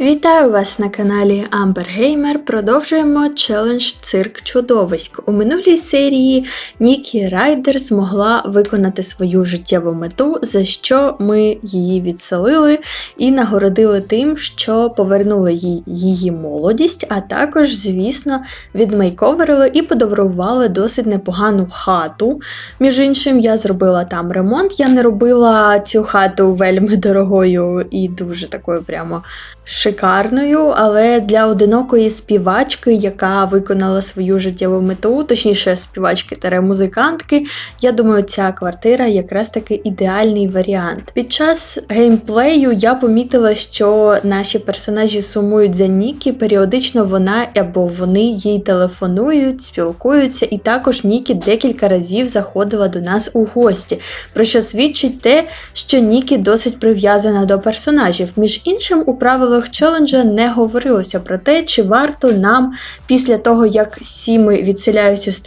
Вітаю вас на каналі Gamer. Продовжуємо челендж Цирк Чудовиськ. У минулій серії Нікі Райдер змогла виконати свою життєву мету, за що ми її відселили і нагородили тим, що повернули їй її молодість, а також, звісно, відмейковерили і подарували досить непогану хату. Між іншим, я зробила там ремонт. Я не робила цю хату вельми дорогою і дуже такою прямо шикарною, але для одинокої співачки, яка виконала свою життєву мету, точніше, співачки та музикантки, я думаю, ця квартира якраз таки ідеальний варіант. Під час геймплею я помітила, що наші персонажі сумують за Нікі, періодично вона або вони їй телефонують, спілкуються, і також Нікі декілька разів заходила до нас у гості, про що свідчить те, що Нікі досить прив'язана до персонажів. Між іншим, у правилах челенджа не говорилося про те, чи варто нам після того, як сіми відселяються з,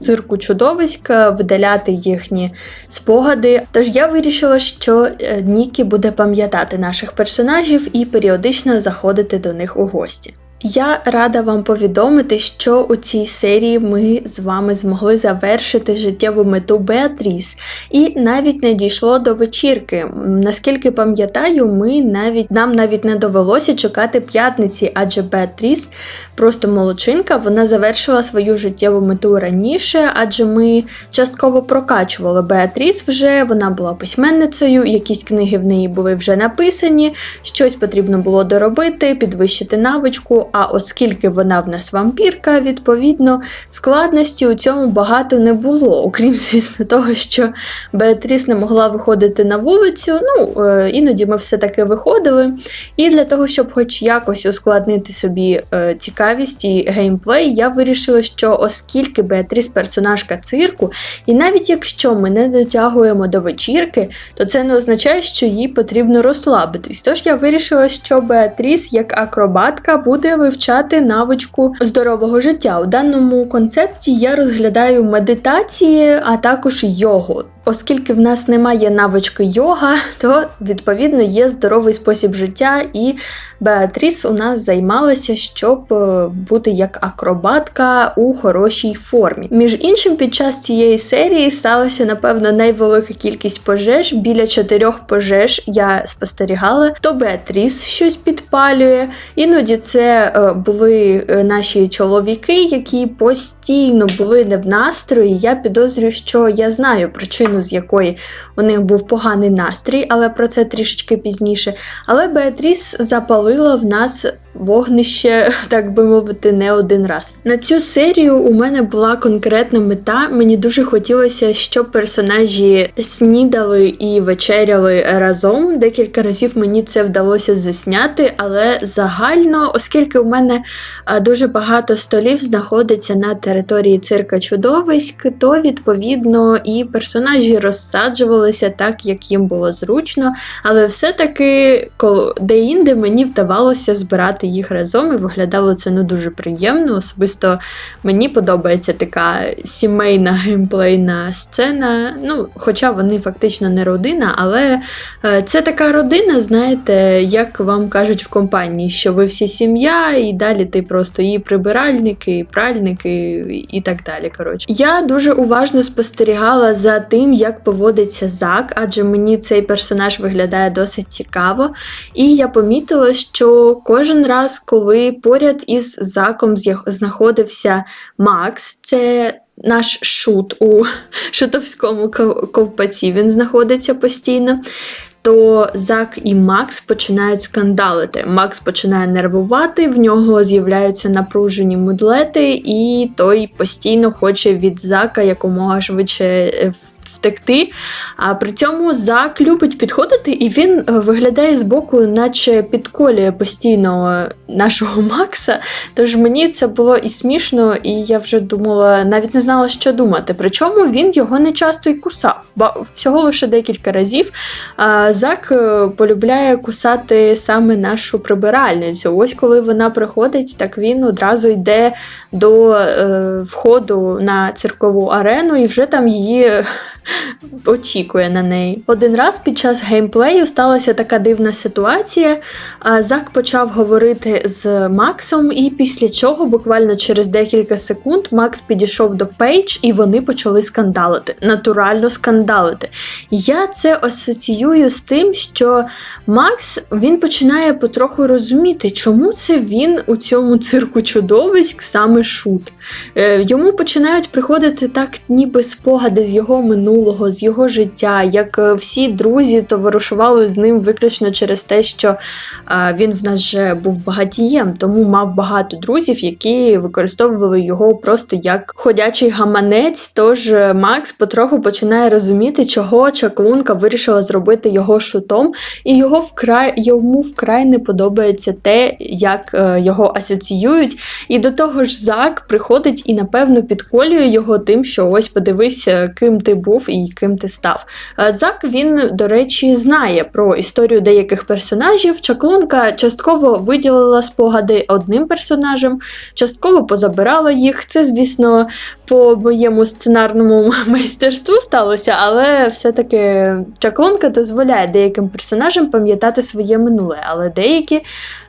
цирку чудовиська, видаляти їхні спогади. Тож я вирішила, що е, Нікі буде пам'ятати наших персонажів і періодично заходити до них у гості. Я рада вам повідомити, що у цій серії ми з вами змогли завершити життєву мету Беатріс, і навіть не дійшло до вечірки. Наскільки пам'ятаю, ми навіть нам навіть не довелося чекати п'ятниці, адже Беатріс просто молодчинка, вона завершила свою життєву мету раніше, адже ми частково прокачували Беатріс вже, вона була письменницею, якісь книги в неї були вже написані, щось потрібно було доробити, підвищити навичку. А оскільки вона в нас вампірка, відповідно, складності у цьому багато не було, окрім, звісно, того, що Беатріс не могла виходити на вулицю. Ну, е, іноді ми все-таки виходили. І для того, щоб хоч якось ускладнити собі е, цікавість і геймплей, я вирішила, що оскільки Беатріс персонажка цирку, і навіть якщо ми не дотягуємо до вечірки, то це не означає, що їй потрібно розслабитись. Тож я вирішила, що Беатріс як акробатка буде вивчати навичку здорового життя. У даному концепті я розглядаю медитації, а також йогу. Оскільки в нас немає навички йога, то відповідно є здоровий спосіб життя, і Беатріс у нас займалася, щоб е, бути як акробатка у хорошій формі. Між іншим, під час цієї серії сталася, напевно, найвелика кількість пожеж. Біля чотирьох пожеж я спостерігала, то Беатріс щось підпалює. Іноді це е, були е, наші чоловіки, які постійно були не в настрої. Я підозрюю, що я знаю причину з якої у них був поганий настрій, але про це трішечки пізніше. Але Беатріс запалила в нас вогнище, так би мовити, не один раз. На цю серію у мене була конкретна мета. Мені дуже хотілося, щоб персонажі снідали і вечеряли разом. Декілька разів мені це вдалося засняти, але загально, оскільки у мене дуже багато столів знаходиться на території цирка чудовиськ, то відповідно і персонажі розсаджувалися так, як їм було зручно. Але все-таки де-інде мені вдавалося збирати їх разом і виглядало це не дуже приємно. Особисто мені подобається така сімейна геймплейна сцена. Ну, Хоча вони фактично не родина, але е, це така родина, знаєте, як вам кажуть в компанії, що ви всі сім'я, і далі ти просто і прибиральники, і пральники, і так далі. Коротше. Я дуже уважно спостерігала за тим, як поводиться Зак, адже мені цей персонаж виглядає досить цікаво. І я помітила, що кожен раз коли поряд із заком знаходився Макс, це наш шут у шутовському ковпаці, він знаходиться постійно. То Зак і Макс починають скандалити. Макс починає нервувати, в нього з'являються напружені мудлети, і той постійно хоче від Зака якомога швидше е, втекти. А при цьому Зак любить підходити, і він е, виглядає збоку, наче підколює постійно нашого Макса. Тож мені це було і смішно, і я вже думала, навіть не знала, що думати. Причому він його не часто й кусав, бо всього лише декілька разів. Зак е, полюбляє кусати саме нашу прибиральницю. Ось коли вона приходить, так він одразу йде до е, входу на циркову арену і вже там її очікує на неї. Один раз під час геймплею сталася така дивна ситуація. Зак почав говорити з Максом, і після чого, буквально через декілька секунд, Макс підійшов до Пейдж, і вони почали скандалити. Натурально скандалити. Я це асоціюю з тим, що Макс він починає потроху розуміти, чому це він у цьому цирку чудовиськ саме шут. Е, Йому починають приходити так, ніби спогади з його минулого, з його життя, як е, всі друзі товаришували з ним виключно через те, що е, він в нас вже був багатієм, тому мав багато друзів, які використовували його просто як ходячий гаманець. Тож е, Макс потроху починає розуміти, чого чаклунка вирішила зробити його шутом, і його вкрай йому вкрай не подобається те, як його асоціюють. І до того ж, Зак приходить і напевно підколює його тим, що ось подивись, ким ти був і ким ти став. Е, Зак він, до речі, знає про історію деяких персонажів. Чаклунка частково виділила спогади одним персонажем, частково позабирала їх. Це, звісно, по моєму сценарному майстерству сталося, але все-таки чаклунка дозволяє деяким персонажам пам'ятати своє минуле, але деякі,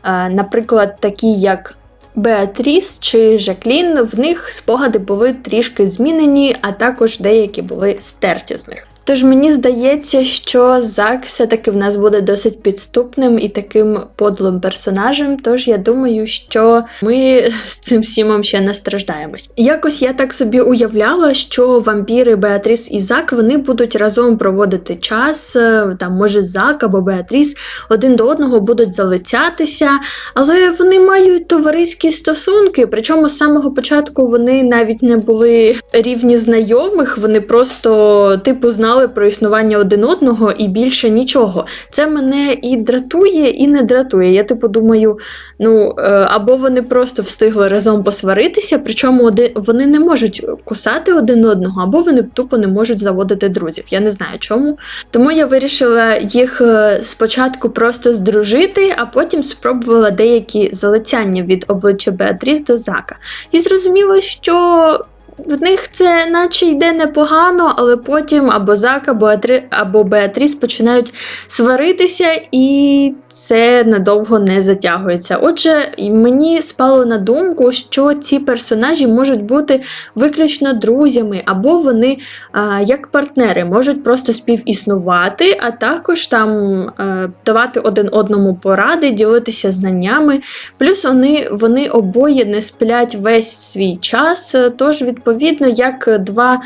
е, наприклад, такі як. Беатріс чи Жаклін, в них спогади були трішки змінені, а також деякі були стерті з них. Тож мені здається, що Зак все-таки в нас буде досить підступним і таким подлим персонажем. Тож я думаю, що ми з цим всімом ще не страждаємось. Якось я так собі уявляла, що вампіри Беатріс і Зак вони будуть разом проводити час. е, Там, може, Зак або Беатріс один до одного будуть залицятися, але вони мають товариські стосунки. Причому з самого початку вони навіть не були рівні знайомих, вони просто типу знали про існування один одного і більше нічого. Це мене і дратує, і не дратує. Я типу думаю, ну е, або вони просто встигли разом посваритися, причому оди- вони не можуть кусати один одного, або вони тупо не можуть заводити друзів. Я не знаю чому. Тому я вирішила їх е, спочатку просто здружити, а потім спробувала деякі залицяння від обличчя Беатріс до Зака. І зрозуміла, що. В них це наче йде непогано, але потім або Зак, або, Атри... або Беатріс починають сваритися, і це надовго не затягується. Отже, мені спало на думку, що ці персонажі можуть бути виключно друзями, або вони а, як партнери можуть просто співіснувати, а також там е, давати один одному поради, ділитися знаннями. Плюс вони, вони обоє не сплять весь свій час, тож, відповідно, як два.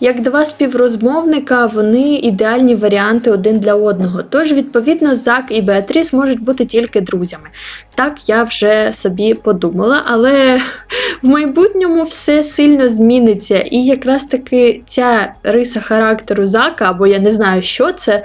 Як два співрозмовника, вони ідеальні варіанти один для одного. Тож, відповідно, Зак і Беатріс можуть бути тільки друзями. Так я вже собі подумала, але в майбутньому все сильно зміниться. І якраз таки ця риса характеру Зака, або я не знаю, що це,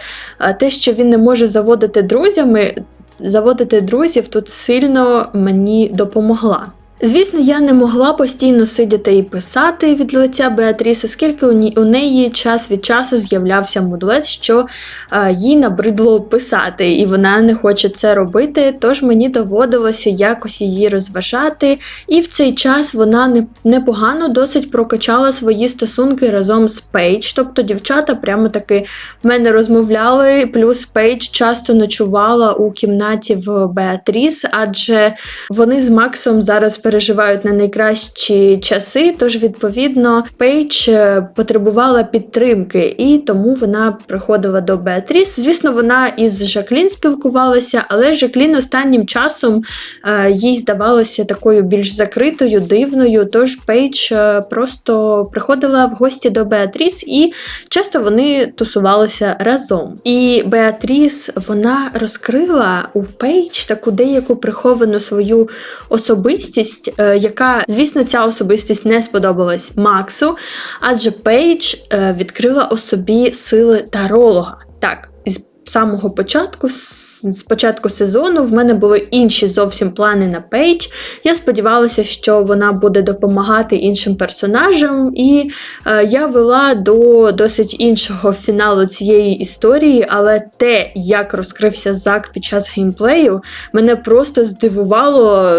те, що він не може заводити друзями, заводити друзів тут сильно мені допомогла. Звісно, я не могла постійно сидіти і писати від лиця Беатріс, оскільки у, неї час від часу з'являвся мудлет, що е, їй набридло писати, і вона не хоче це робити. Тож мені доводилося якось її розважати. І в цей час вона не, непогано досить прокачала свої стосунки разом з Пейдж. Тобто дівчата прямо таки в мене розмовляли. Плюс Пейдж часто ночувала у кімнаті в Беатріс, адже вони з Максом зараз переживають на найкращі часи. Тож, відповідно, Пейдж е, потребувала підтримки, і тому вона приходила до Беатріс. Звісно, вона із Жаклін спілкувалася, але Жаклін останнім часом е, їй здавалося такою більш закритою, дивною. Тож Пейдж е, просто приходила в гості до Беатріс, і часто вони тусувалися разом. І Беатріс вона розкрила у Пейдж таку деяку приховану свою особистість, е, яка, звісно, ця особистість не сподобалась Максу, адже Пейдж е, відкрила у собі сили таролога. Так, з самого початку, з з початку сезону. В мене були інші зовсім плани на Пейдж. Я сподівалася, що вона буде допомагати іншим персонажам, і е, я вела до досить іншого фіналу цієї історії, але те, як розкрився Зак під час геймплею, мене просто здивувало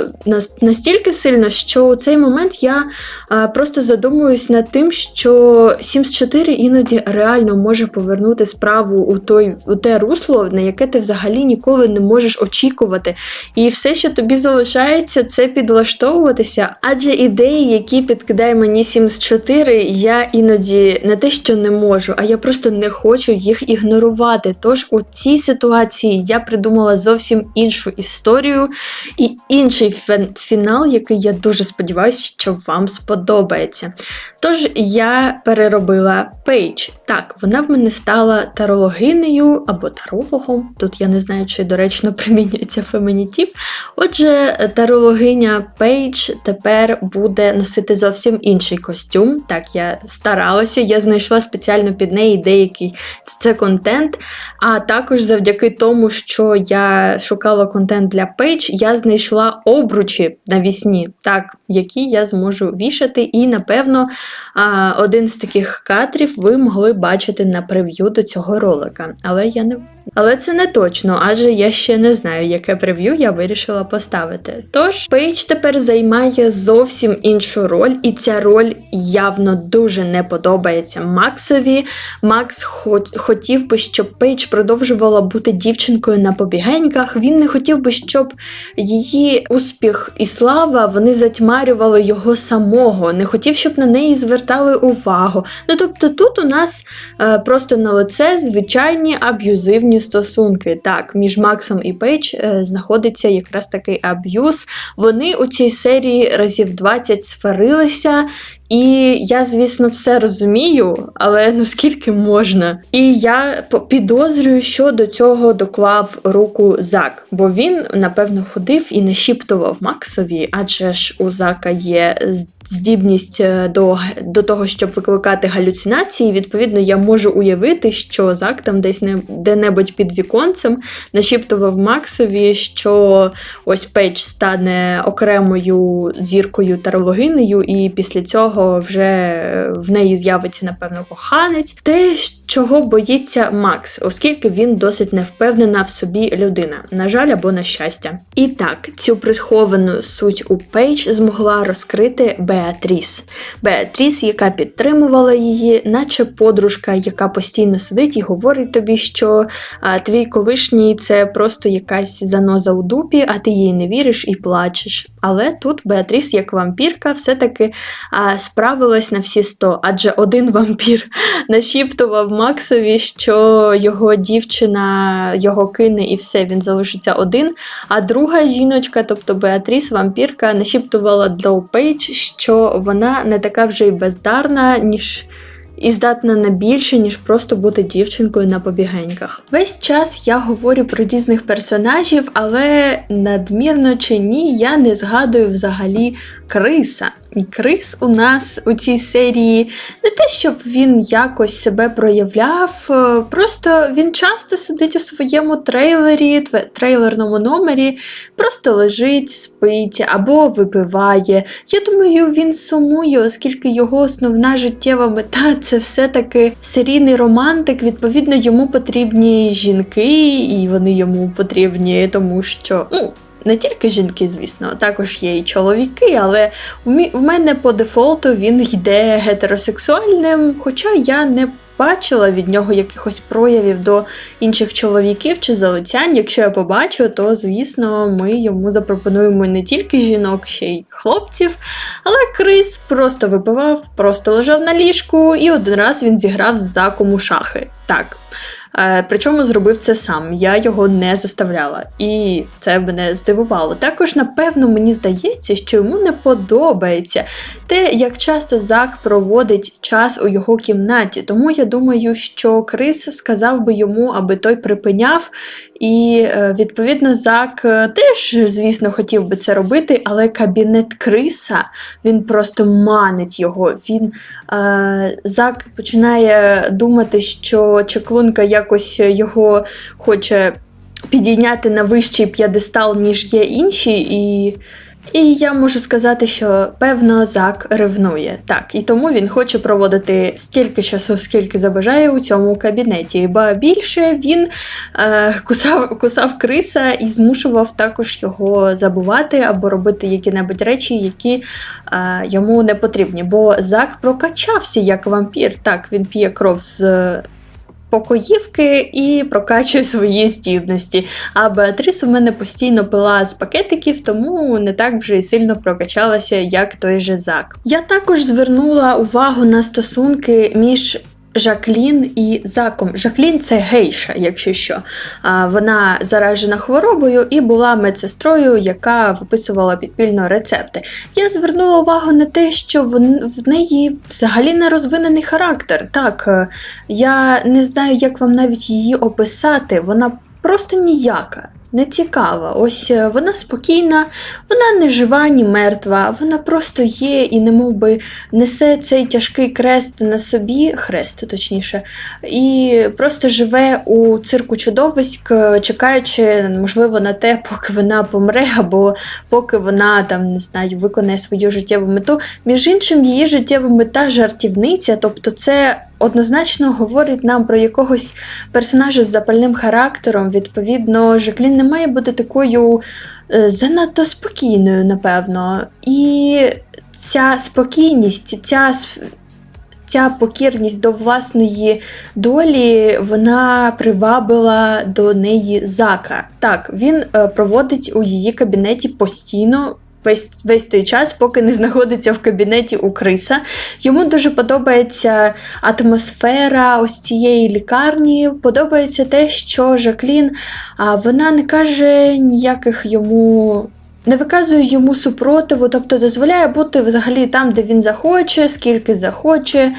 настільки сильно, що у цей момент я е, просто задумуюсь над тим, що Sims 4 іноді реально може повернути справу у той у те русло, на яке ти взагалі ніколи не можеш очікувати. І все, що тобі залишається, це підлаштовуватися. Адже ідеї, які підкидає мені Sims 4, я іноді не те, що не можу, а я просто не хочу їх ігнорувати. Тож у цій ситуації я придумала зовсім іншу історію і інший фінал, який я дуже сподіваюся, що вам сподобається. Тож я переробила Пейдж. Так, вона в мене стала тарологинею або тарологом. Тут я не знаю, чи доречно примінюється фемінітив. Отже, тарологиня Пейдж тепер буде носити зовсім інший костюм. Так, я старалася, я знайшла спеціально під неї деякий це контент. А також завдяки тому, що я шукала контент для Пейдж, я знайшла обручі навісні, так, які я зможу вішати. І, напевно, один з таких кадрів ви могли бачити на прев'ю до цього ролика. Але я не але це не точно, адже я ще не знаю, яке прев'ю я вирішила поставити. Тож Пейдж тепер займає зовсім іншу роль, і ця роль явно дуже не подобається Максові. Макс хотів би, щоб Пейдж продовжувала бути дівчинкою на побігеньках. Він не хотів би, щоб її успіх і слава вони затьмарювали його самого. Не хотів, щоб на неї звертали увагу. Ну тобто, тут у нас е, просто на лице звичайні аб'юзивні стосунки. Так, між Максом і Пейдж е, знаходиться якраз такий аб'юз. Вони у цій серії разів 20 сварилися. І я, звісно, все розумію, але ну скільки можна. І я підозрюю, що до цього доклав руку Зак, бо він, напевно, ходив і нашіптував Максові, адже ж у Зака є здібність е, до, до того, щоб викликати галюцинації. Відповідно, я можу уявити, що Зак там десь не де-небудь під віконцем нашіптував Максові, що ось Пейдж стане окремою зіркою тарологинею, і після цього вже в неї з'явиться, напевно, коханець. Те, чого боїться Макс, оскільки він досить невпевнена в собі людина, на жаль, або на щастя. І так, цю приховану суть у Пейдж змогла розкрити Беатріс. Беатріс, яка підтримувала її, наче подружка, яка постійно сидить і говорить тобі, що твій колишній це просто якась заноза у дупі, а ти їй не віриш і плачеш. Але тут Беатріс, як вампірка, все-таки справилась на всі сто, адже один вампір нашіптував Максові, що його дівчина його кине і все, він залишиться один. А друга жіночка, тобто Беатріс, вампірка, нашіптувала до Пейдж, що вона не така вже й бездарна, ніж. І здатна на більше, ніж просто бути дівчинкою на побігеньках. Весь час я говорю про різних персонажів, але надмірно чи ні, я не згадую взагалі Криса. І Крис у нас у цій серії не те, щоб він якось себе проявляв, е, просто він часто сидить у своєму трейлері, трейлерному номері, просто лежить, спить або випиває. Я думаю, він сумує, оскільки його основна життєва мета це все-таки серійний романтик. Відповідно, йому потрібні жінки, і вони йому потрібні, тому що ну. Не тільки жінки, звісно, також є і чоловіки, але в мене по дефолту він йде гетеросексуальним, хоча я не бачила від нього якихось проявів до інших чоловіків чи залицянь. Якщо я побачу, то звісно ми йому запропонуємо не тільки жінок, ще й хлопців. Але Крис просто випивав, просто лежав на ліжку, і один раз він зіграв з заком у шахи. Так. Е, Причому зробив це сам, я його не заставляла, і це мене здивувало. Також, напевно, мені здається, що йому не подобається те, як часто Зак проводить час у його кімнаті. Тому я думаю, що Крис сказав би йому, аби той припиняв. І е, відповідно Зак е, теж, звісно, хотів би це робити, але кабінет Криса він просто манить його. Він е, Зак починає думати, що чаклунка якось його хоче підійняти на вищий п'єдестал, ніж є інші, і. І я можу сказати, що певно Зак ревнує. Так, і тому він хоче проводити стільки часу, скільки забажає у цьому кабінеті. Ба більше він е, кусав, кусав криса і змушував також його забувати або робити які-небудь речі, які е, йому не потрібні. Бо Зак прокачався як вампір. Так, він п'є кров з покоївки і прокачує свої здібності. А Беатріс у мене постійно пила з пакетиків, тому не так вже і сильно прокачалася, як той же Зак. Я також звернула увагу на стосунки між. Жаклін і Заком. Жаклін це гейша, якщо що. Вона заражена хворобою і була медсестрою, яка виписувала підпільно рецепти. Я звернула увагу на те, що в, неї взагалі не розвинений характер. Так, е, я не знаю, як вам навіть її описати. Вона просто ніяка не цікава. Ось е, вона спокійна, вона не жива, ні мертва, вона просто є і не би несе цей тяжкий крест на собі, хрест точніше, і просто живе у цирку чудовиськ, е, чекаючи, можливо, на те, поки вона помре, або поки вона там не знаю, виконає свою життєву мету. Між іншим, її життєва мета жартівниця, тобто це однозначно говорить нам про якогось персонажа з запальним характером. Відповідно, Жаклін не має бути такою е, занадто спокійною, напевно. І ця спокійність, ця. Ця покірність до власної долі вона привабила до неї зака. Так, він е, проводить у її кабінеті постійно весь весь той час, поки не знаходиться в кабінеті у Криса. Йому дуже подобається атмосфера ось цієї лікарні. Подобається те, що Жаклін а, вона не каже ніяких йому. Не виказує йому супротиву, тобто дозволяє бути взагалі там, де він захоче, скільки захоче.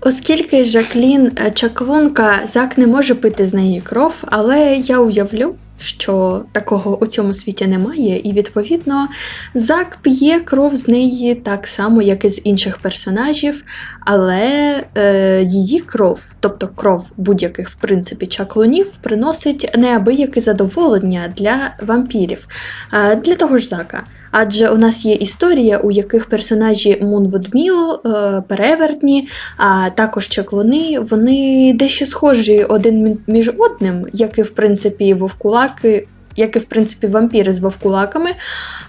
Оскільки Жаклін е, чаклунка, Зак не може пити з неї кров, але я уявлю, що такого у цьому світі немає, і відповідно Зак п'є кров з неї так само, як і з інших персонажів, але е, її кров, тобто кров будь-яких в принципі чаклунів, приносить неабияке задоволення для вампірів, е, для того ж Зака. Адже у нас є історія, у яких персонажі Мунвудміл, е, перевертні, а також чаклуни, вони дещо схожі один між одним, як і в принципі вовкулаки. Як і в принципі вампіри з вовкулаками,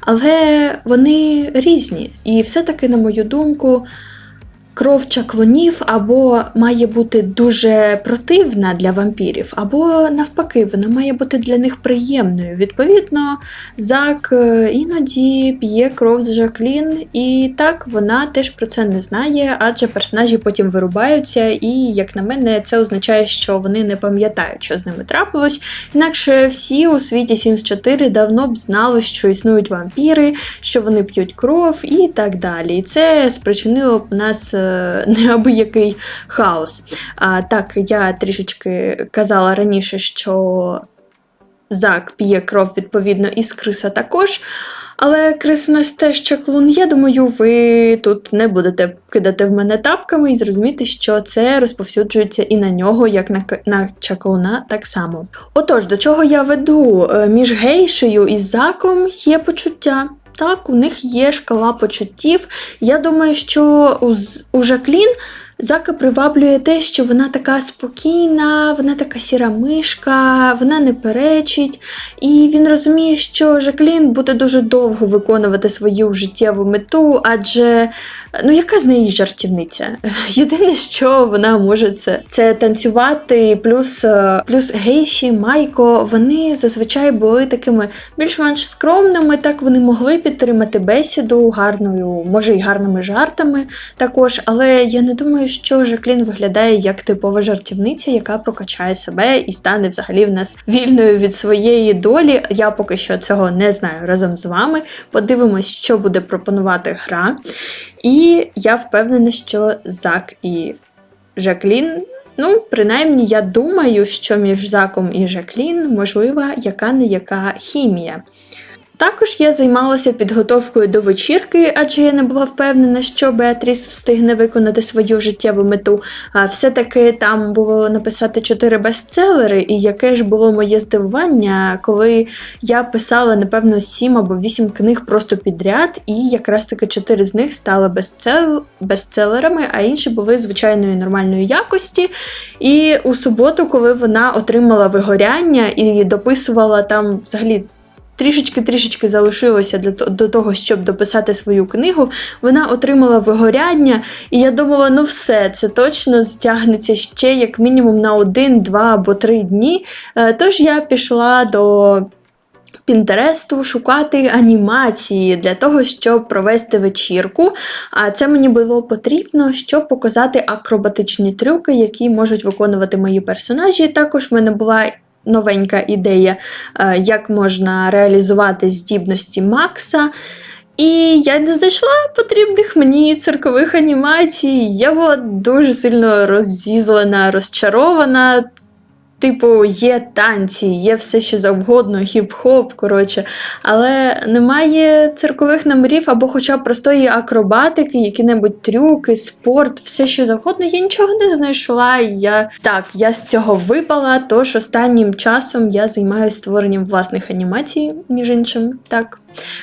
але вони різні. І все-таки, на мою думку, кров чаклунів або має бути дуже противна для вампірів, або навпаки, вона має бути для них приємною. Відповідно, Зак е, іноді п'є кров з Жаклін, і так вона теж про це не знає, адже персонажі потім вирубаються, і, як на мене, це означає, що вони не пам'ятають, що з ними трапилось. Інакше всі у світі Sims 4 давно б знали, що існують вампіри, що вони п'ють кров і так далі. І це спричинило б нас. Е, неабиякий хаос. А, Так, я трішечки казала раніше, що Зак п'є кров, відповідно, із Криса також. Але Крис у нас теж чаклун. Я думаю, ви тут не будете кидати в мене тапками і зрозуміти, що це розповсюджується і на нього, як на на чаклуна, так само. Отож, до чого я веду? Е, між гейшею і заком є почуття. Так, у них є шкала почуттів. Я думаю, що у, Жаклін Зака приваблює те, що вона така спокійна, вона така сіра мишка, вона не перечить. І він розуміє, що Жаклін буде дуже довго виконувати свою життєву мету, адже ну яка з неї жартівниця? Єдине, що вона може це це танцювати, плюс е, плюс гейші, майко, вони зазвичай були такими більш-менш скромними, так вони могли підтримати бесіду гарною, може й гарними жартами також, але я не думаю що Жаклін виглядає як типова жартівниця, яка прокачає себе і стане взагалі в нас вільною від своєї долі. Я поки що цього не знаю разом з вами. Подивимось, що буде пропонувати гра. І я впевнена, що Зак і Жаклін. Ну, принаймні, я думаю, що між Заком і Жаклін можлива яка не яка хімія. Також я займалася підготовкою до вечірки, адже я не була впевнена, що Беатріс встигне виконати свою життєву мету. А все-таки там було написати чотири бестселери, і яке ж було моє здивування, коли я писала, напевно, сім або вісім книг просто підряд, і якраз таки чотири з них стали бестсел... бестселерами, а інші були звичайної нормальної якості. І у суботу, коли вона отримала вигоряння і дописувала там взагалі. Трішечки-трішечки залишилося для до того, щоб дописати свою книгу. Вона отримала вигоряння, і я думала, ну все, це точно стягнеться ще як мінімум на один, два або три дні. Е, Тож я пішла до Пінтересту шукати анімації для того, щоб провести вечірку. А це мені було потрібно, щоб показати акробатичні трюки, які можуть виконувати мої персонажі. Також в мене була новенька ідея, е, як можна реалізувати здібності Макса. І я не знайшла потрібних мені циркових анімацій. Я була дуже сильно розізлена, розчарована. Типу, є танці, є все що завгодно, хіп-хоп, коротше, але немає циркових номерів або хоча б простої акробатики, які-небудь трюки, спорт, все що завгодно. Я нічого не знайшла. Я так, я з цього випала. Тож останнім часом я займаюся створенням власних анімацій, між іншим. Так,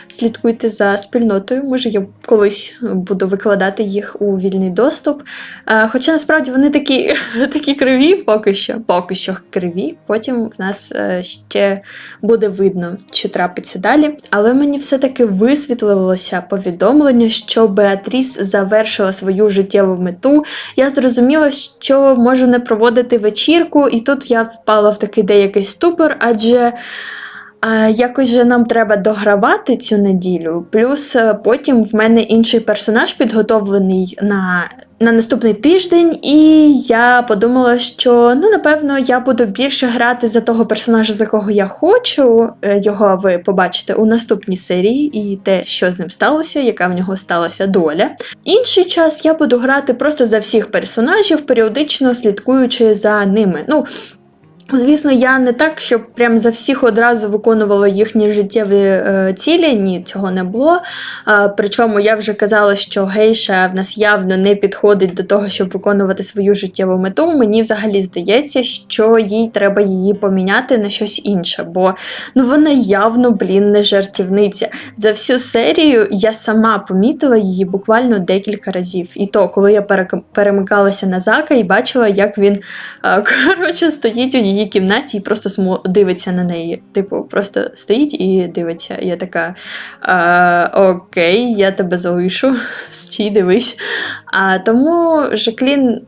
слідкуйте за спільнотою. Може, я колись буду викладати їх у вільний доступ. Е, Хоча насправді вони такі, такі криві поки що, поки що криві. Потім в нас е, ще буде видно, що трапиться далі. Але мені все-таки висвітлилося повідомлення, що Беатріс завершила свою життєву мету. Я зрозуміла, що можу не проводити вечірку, і тут я впала в такий деякий ступор, адже. Якось же нам треба догравати цю неділю. Плюс е, потім в мене інший персонаж підготовлений на, на наступний тиждень, і я подумала, що ну напевно я буду більше грати за того персонажа, за кого я хочу. Е, Його ви побачите у наступній серії, і те, що з ним сталося, яка в нього сталася доля. Інший час я буду грати просто за всіх персонажів, періодично слідкуючи за ними. Ну, Звісно, я не так, щоб прям за всіх одразу виконувала їхні життєві е, цілі. Ні, цього не було. Е, причому я вже казала, що гейша в нас явно не підходить до того, щоб виконувати свою життєву мету. Мені взагалі здається, що їй треба її поміняти на щось інше, бо ну вона явно, блін, не жартівниця. За всю серію я сама помітила її буквально декілька разів. І то, коли я перемикалася на Зака і бачила, як він е, коротше стоїть у її кімнаті і просто смо- дивиться на неї. Типу, просто стоїть і дивиться. Я така: а, окей, я тебе залишу, стій, дивись. А тому Жаклін.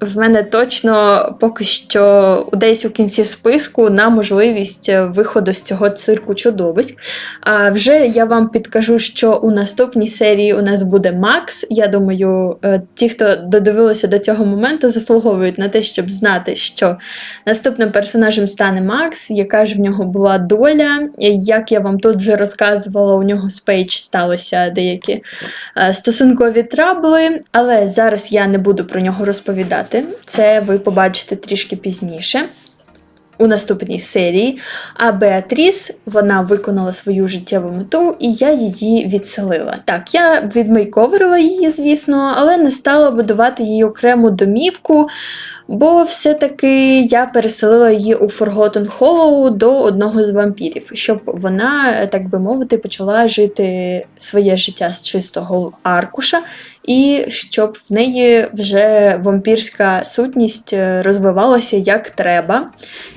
В мене точно поки що десь у кінці списку на можливість виходу з цього цирку чудовиськ. А вже я вам підкажу, що у наступній серії у нас буде Макс. Я думаю, е, ті, хто додивилися до цього моменту, заслуговують на те, щоб знати, що наступним персонажем стане Макс, яка ж в нього була доля. Як я вам тут вже розказувала, у нього з Пейдж сталися деякі е, стосункові трабли, але зараз я не буду про нього розповідати. Це ви побачите трішки пізніше. У наступній серії, а Беатріс вона виконала свою життєву мету, і я її відселила. Так, я відмейковерила її, звісно, але не стала будувати її окрему домівку, бо все-таки я переселила її у Forgotten Hollow до одного з вампірів, щоб вона, так би мовити, почала жити своє життя з чистого аркуша, і щоб в неї вже вампірська сутність е, розвивалася як треба,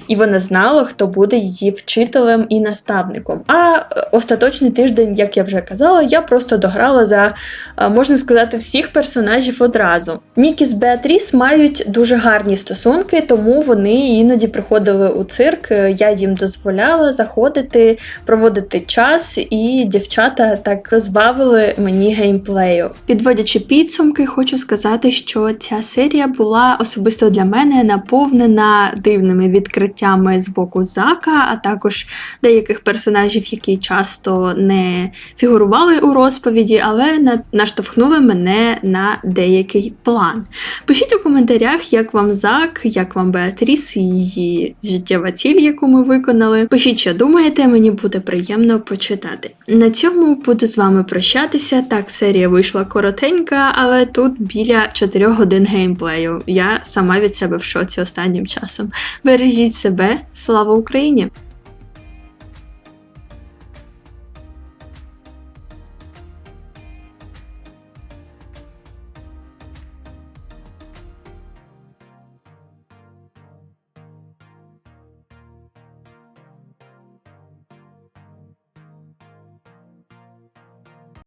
і вона знала, хто буде її вчителем і наставником. А е, остаточний тиждень, як я вже казала, я просто дограла за, е, можна сказати, всіх персонажів одразу. Нікі Беатріс мають дуже гарні стосунки, тому вони іноді приходили у цирк. Я їм дозволяла заходити, проводити час, і дівчата так розбавили мені геймплею. Підводячи підсумки, хочу сказати, що ця серія була особисто для мене наповнена дивними відкриттями з боку Зака, а також деяких персонажів, які часто не фігурували у розповіді, але наштовхнули мене на деякий план. Пишіть у коментарях, як вам Зак, як вам Беатріс і її життєва ціль, яку ми виконали. Пишіть, що думаєте, мені буде приємно почитати. На цьому буду з вами прощатися. Так, серія вийшла коротенька, але тут біля 4 годин геймплею. Я сама від себе в шоці останнім часом. Бережіть себе, слава Україні!